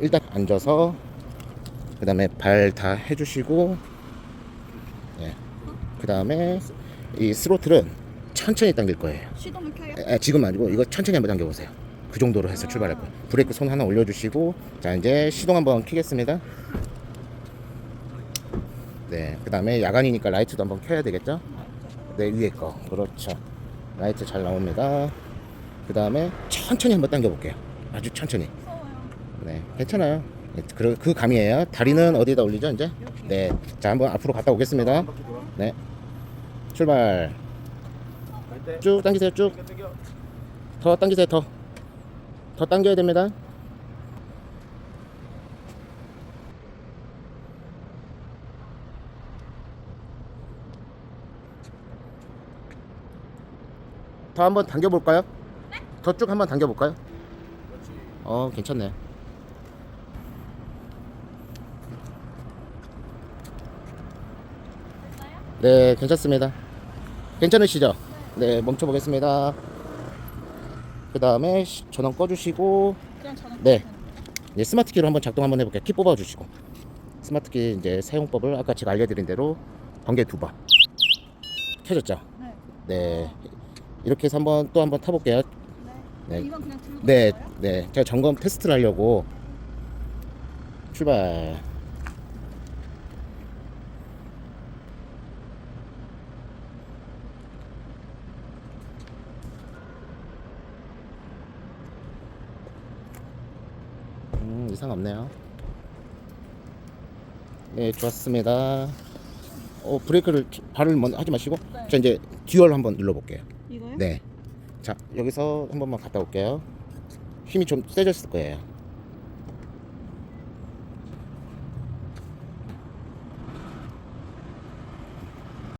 일단 앉아서 그 다음에 발 다 해주시고 네. 그 다음에 이 스로틀은 천천히 당길 거예요. 시동을 켜요? 에, 지금 아니고 이거 천천히 한번 당겨보세요. 그 정도로 해서 출발할 거예요. 브레이크 손 하나 올려주시고 자 이제 시동 한번 켜겠습니다. 네그 다음에 야간이니까 라이트도 한번 켜야 되겠죠? 네 위에 거. 그렇죠. 라이트 잘 나옵니다. 그 다음에 천천히 한번 당겨 볼게요. 아주 천천히. 네. 괜찮아요. 네, 그, 그 감이에요. 다리는 어디다 올리죠 이제? 네 자 한번 앞으로 갔다 오겠습니다. 네. 출발. 쭉 당기세요 쭉. 더 당기세요 더. 더 당겨야 됩니다. 더 한번 당겨볼까요? 더 쭉 한번 당겨볼까요? 어 괜찮네 네 괜찮습니다 괜찮으시죠? 네 멈춰 보겠습니다 그 다음에 전원 꺼주시고 네. 이제 스마트 키로 한번 작동 한번 해볼게요 키 뽑아주시고 스마트 키 이제 사용법을 아까 제가 알려드린 대로 번개 두번 켜졌죠? 네. 네 이렇게 해서 한번 또 한번 타볼게요 네. 네. 네? 네. 제가 점검 테스트를 하려고 출발. 음, 이상 없네요. 네, 좋았습니다. 어, 브레이크를 발을 먼저 하지 마시고, 네. 자 이제 듀얼 한번 눌러 볼게요. 이거요? 네. 자, 여기서 한 번만 갔다 올게요. 힘이 좀 세졌을 거예요.